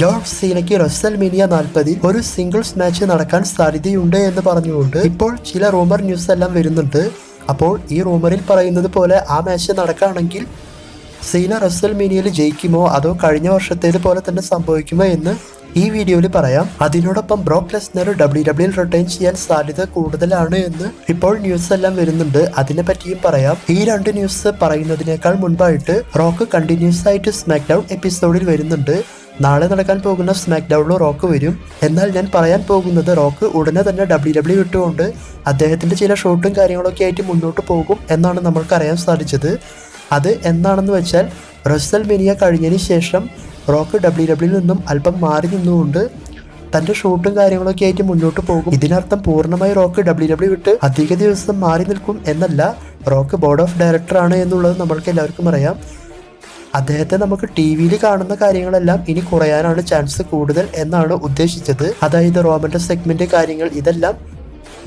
John സീനയ്ക്ക് WrestleMania നാൽപ്പതിൽ ഒരു singles match നടക്കാൻ സാധ്യതയുണ്ട് എന്ന് പറഞ്ഞുകൊണ്ട് ഇപ്പോൾ ചില റൂമർ ന്യൂസ് എല്ലാം വരുന്നുണ്ട്. അപ്പോൾ ഈ റൂമറിൽ പറയുന്നത് പോലെ ആ മാച്ച് നടക്കുകയാണെങ്കിൽ സീന റസൽമേനിയയിൽ ജയിക്കുമോ? അതോ കഴിഞ്ഞ വർഷത്തേത് പോലെ തന്നെ സംഭവിക്കുമോ എന്ന് ഈ വീഡിയോയിൽ പറയാം അതിനോടൊപ്പം Brock Lesnar W W return ചെയ്യാൻ സാധ്യത കൂടുതലാണ് എന്ന് ഇപ്പോൾ ന്യൂസ് എല്ലാം വരുന്നുണ്ട്. അതിനെ പറ്റിയും പറയാം. ഈ രണ്ട് ന്യൂസ് പറയുന്നതിനേക്കാൾ മുൻപായിട്ട് റോക്ക് കണ്ടിന്യൂസ് ആയിട്ട് സ്മാക്ക് ഡൗൺ എപ്പിസോഡിൽ വരുന്നുണ്ട്. നാളെ നടക്കാൻ പോകുന്ന സ്മാക്ക് ഡൗണിൽ റോക്ക് വരും. എന്നാൽ ഞാൻ പറയാൻ പോകുന്നത് റോക്ക് ഉടനെ തന്നെ ഡബ്ല്യു ഡബ്ല്യു വിട്ടുകൊണ്ട് അദ്ദേഹത്തിന്റെ ചില ഷോട്ടും കാര്യങ്ങളൊക്കെ ആയിട്ട് മുന്നോട്ട് പോകും എന്നാണ് നമ്മൾക്ക് അറിയാൻ സാധിച്ചത്. അത് എന്താണെന്ന് വെച്ചാൽ റസൽ മെനിയ കഴിഞ്ഞതിന് ശേഷം റോക്ക് ഡബ്ല്യു ഡബ്ല്യൂയിൽ നിന്നും അല്പം മാറി നിന്നുകൊണ്ട് തന്റെ ഷൂട്ടും കാര്യങ്ങളൊക്കെ ആയിട്ട് മുന്നോട്ട് പോകും. ഇതിനർത്ഥം പൂർണമായി റോക്ക് ഡബ്ല്യു ഡബ്ല്യു വിട്ട് അധിക ദിവസം മാറി നിൽക്കും എന്നല്ല റോക്ക് ബോർഡ് ഓഫ് ഡയറക്ടർ ആണ് എന്നുള്ളത് നമ്മൾക്ക് എല്ലാവർക്കും അറിയാം. അദ്ദേഹത്തെ നമുക്ക് ടി വിയിൽ കാണുന്ന കാര്യങ്ങളെല്ലാം ഇനി കുറയാനാണ് ചാൻസ് കൂടുതൽ എന്നാണ് ഉദ്ദേശിച്ചത്. അതായത് റോമന്റെ സെഗ്മെന്റ് കാര്യങ്ങൾ ഇതെല്ലാം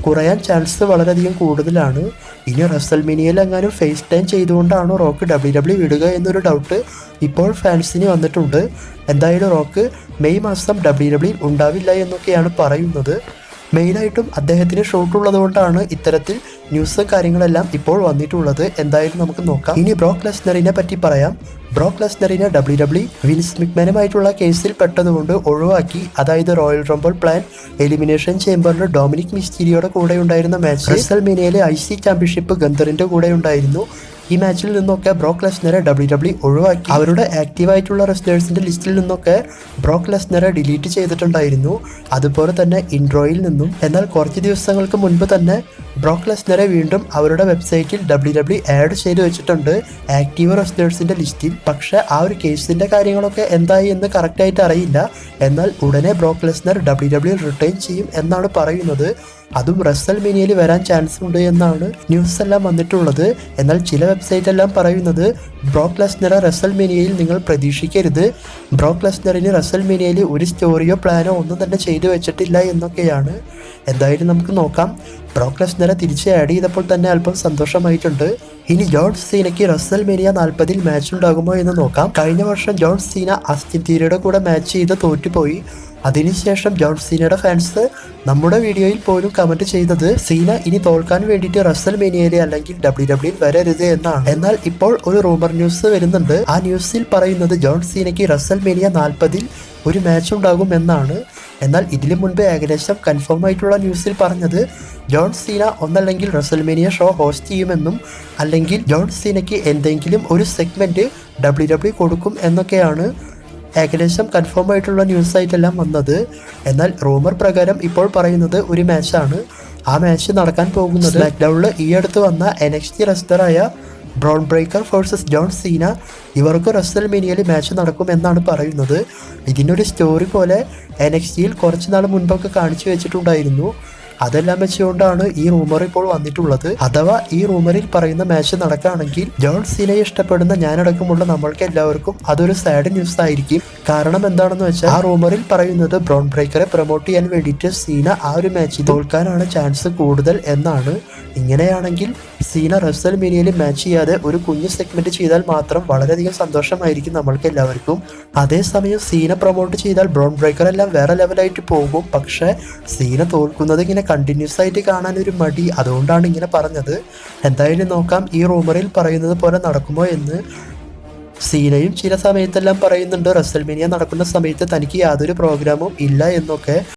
കുറയാൻ ചാൻസ് വളരെയധികം കൂടുതലാണ്. ഇനി റസൽമിനിയിൽ എങ്ങാനും ഫേസ് ടൈം ചെയ്തുകൊണ്ടാണോ റോക്ക് ഡബ്ല്യു ഡബ്ല്യു വിടുക എന്നൊരു ഡൗട്ട് ഇപ്പോൾ ഫാൻസിന് വന്നിട്ടുണ്ട്. എന്തായാലും റോക്ക് മെയ് മാസം ഡബ്ല്യു ഡബ്ല്യു ഉണ്ടാവില്ല എന്നൊക്കെയാണ് പറയുന്നത്. മെയിനായിട്ടും അദ്ദേഹത്തിന് ഷോട്ട് ഉള്ളതുകൊണ്ടാണ് ഇത്തരത്തിൽ ന്യൂസ് കാര്യങ്ങളെല്ലാം ഇപ്പോൾ വന്നിട്ടുള്ളത്. എന്തായാലും നമുക്ക് നോക്കാം. ഇനി ബ്രോക്ക് ലെസ്നറിനെ പറ്റി പറയാം. ബ്രോക്ക് ലെസ്നറിനെ ഡബ്ല്യു ഡബ്ല്യു വിൻസ് മിക്മാനുമായിട്ടുള്ള കേസിൽ പെട്ടതുകൊണ്ട് ഒഴിവാക്കി. അതായത് റോയൽ റംബോൾ പ്ലാൻ എലിമിനേഷൻ ചേംബറിൽ ഡൊമിനിക് മിസ്റ്റീരിയോയുടെ കൂടെ ഉണ്ടായിരുന്ന മാച്ച് റസൽ മീനയിലെ ഐ സി ചാമ്പ്യൻഷിപ്പ് ഗന്ധറിന്റെ കൂടെ ഉണ്ടായിരുന്നു ഈ മാച്ചിൽ നിന്നൊക്കെ ബ്രോക്ക് ലെസ്നറെ ഡബ്ല്യു ഡബ്ല്യു ഒഴിവാക്കി. അവരുടെ ആക്റ്റീവായിട്ടുള്ള റെസ്ലേഴ്സിന്റെ ലിസ്റ്റിൽ നിന്നൊക്കെ ബ്രോക്ക് ലെസ്നറെ ഡിലീറ്റ് ചെയ്തിട്ടുണ്ടായിരുന്നു. അതുപോലെ തന്നെ ഇൻട്രോയിൽ നിന്നും. എന്നാൽ കുറച്ച് ദിവസങ്ങൾക്ക് മുൻപ് തന്നെ ബ്രോക്ക് ലെസ്നറെ വീണ്ടും അവരുടെ വെബ്സൈറ്റിൽ ഡബ്ല്യു ഡബ്ല്യു ആഡ് ചെയ്ത് വെച്ചിട്ടുണ്ട് ആക്റ്റീവ് റെസ്ലേഴ്സിന്റെ ലിസ്റ്റിൽ. പക്ഷേ ആ ഒരു കേസിന്റെ കാര്യങ്ങളൊക്കെ എന്തായി എന്ന് കറക്റ്റായിട്ട് അറിയില്ല. എന്നാൽ ഉടനെ Brock Lesnar W W return ചെയ്യും എന്നാണ് പറയുന്നത്. അതും റസൽ മിനിയിൽ വരാൻ ചാൻസ് ഉണ്ട് എന്നാണ് ന്യൂസ് എല്ലാം വന്നിട്ടുള്ളത്. എന്നാൽ ചില വെബ്സൈറ്റ് എല്ലാം പറയുന്നത് ബ്രോക്ക് ലെസ്നറെ റസൽ മിനിയയിൽ നിങ്ങൾ പ്രതീക്ഷിക്കരുത്. ബ്രോക്ക് ലെസ്നറിന് റസൽ മിനിയയിൽ ഒരു സ്റ്റോറിയോ പ്ലാനോ ഒന്നും തന്നെ ചെയ്തു വെച്ചിട്ടില്ല എന്നൊക്കെയാണ്. എന്തായാലും നമുക്ക് നോക്കാം. ബ്രോക്ക് ലെസ്നറെ തിരിച്ച് ആഡ് ചെയ്തപ്പോൾ തന്നെ അല്പം സന്തോഷമായിട്ടുണ്ട്. ഇനി ജോൺ സീനയ്ക്ക് റസൽ മേനിയ നാൽപ്പതിൽ മാച്ച് ഉണ്ടാകുമോ എന്ന് നോക്കാം. കഴിഞ്ഞ വർഷം ജോൺ സീന അസ്റ്റിൻ തീരയുടെ കൂടെ മാച്ച് ചെയ്ത് തോറ്റുപോയി. അതിനുശേഷം ജോൺ സീനയുടെ ഫാൻസ് നമ്മുടെ വീഡിയോയിൽ പോലും കമന്റ് ചെയ്തത് സീന ഇനി തോൽക്കാൻ വേണ്ടിയിട്ട് റസൽ മേനിയയിലെ അല്ലെങ്കിൽ ഡബ്ല്യു ഡബ്ല്യൂയിൽ വരരുത് എന്നാണ്. എന്നാൽ ഇപ്പോൾ ഒരു റൂമർ ന്യൂസ് വരുന്നുണ്ട്. ആ ന്യൂസിൽ പറയുന്നത് ജോൺ സീനയ്ക്ക് റസൽ മേനിയ നാൽപ്പതിൽ ഒരു മാച്ച് ഉണ്ടാകും എന്നാണ്. എന്നാൽ ഇതിലും മുൻപ് ഏകദേശം കൺഫേം ആയിട്ടുള്ള ന്യൂസിൽ പറഞ്ഞത് ജോൺ സീന ഒന്നല്ലെങ്കിൽ റസൽമേനിയ ഷോ ഹോസ്റ്റ് ചെയ്യുമെന്നും അല്ലെങ്കിൽ ജോൺ സീനയ്ക്ക് എന്തെങ്കിലും ഒരു സെഗ്മെന്റ് ഡബ്ല്യു ഡബ്ല്യു കൊടുക്കും എന്നൊക്കെയാണ് ഏകദേശം കൺഫേം ആയിട്ടുള്ള ന്യൂസ് ആയിട്ടെല്ലാം വന്നത്. എന്നാൽ റൂമർ പ്രകാരം ഇപ്പോൾ പറയുന്നത് ഒരു മാച്ചാണ് ആ മാച്ച് നടക്കാൻ പോകുന്നത് സ്മാക്ഡൗണിൽ ഈ അടുത്ത് വന്ന N X T റെസ്റ്ററായ Bron Breakker versus John Cena ഇവർക്ക് റസൽ മീനിയയിൽ മാച്ച് നടക്കുമെന്നാണ് പറയുന്നത്. ഇതിനൊരു സ്റ്റോറി പോലെ എൻ എക്സ് ടിയിൽ കുറച്ച് നാൾ മുൻപൊക്കെ കാണിച്ചു വെച്ചിട്ടുണ്ടായിരുന്നു. അതെല്ലാം വെച്ചുകൊണ്ടാണ് ഈ റൂമർ ഇപ്പോൾ വന്നിട്ടുള്ളത്. അഥവാ ഈ റൂമറിൽ പറയുന്ന മാച്ച് നടക്കുകയാണെങ്കിൽ ജോൺ സീനയെ ഇഷ്ടപ്പെടുന്ന ഞാനടക്കമുള്ള നമ്മൾക്ക് എല്ലാവർക്കും അതൊരു സാഡ് ന്യൂസ് ആയിരിക്കും. കാരണം എന്താണെന്ന് വെച്ചാൽ ആ റൂമറിൽ പറയുന്നത് ബ്രൗൺ ബ്രേക്കറെ പ്രൊമോട്ട് ചെയ്യാൻ വേണ്ടിയിട്ട് സീന ആ ഒരു മാച്ചിൽ തോൽക്കാനാണ് ചാൻസ് കൂടുതൽ എന്നാണ്. ഇങ്ങനെയാണെങ്കിൽ സീന റസൽ മീനിയയിൽ മാച്ച് ചെയ്യാതെ ഒരു കുഞ്ഞ് സെഗ്മെന്റ് ചെയ്താൽ മാത്രം വളരെയധികം സന്തോഷമായിരിക്കും നമ്മൾക്ക് എല്ലാവർക്കും. അതേസമയം സീന പ്രൊമോട്ട് ചെയ്താൽ ബ്രോൺ ബ്രേക്കർ എല്ലാം വേറെ ലെവലായിട്ട് പോകും. പക്ഷേ സീന തോൽക്കുന്നത് ഇങ്ങനെ കണ്ടിന്യൂസ് ആയിട്ട് കാണാൻ ഒരു മടി. അതുകൊണ്ടാണ് ഇങ്ങനെ പറഞ്ഞത്. എന്തായാലും നോക്കാം ഈ റൂമറിൽ പറയുന്നത് പോലെ നടക്കുമോ എന്ന് സീനയും ചില സമയത്തെല്ലാം പറയുന്നുണ്ട്. റസൽമേനിയ നടക്കുന്ന സമയത്ത് തനിക്ക് യാതൊരു പ്രോഗ്രാമും ഇല്ല എന്നൊക്കെ.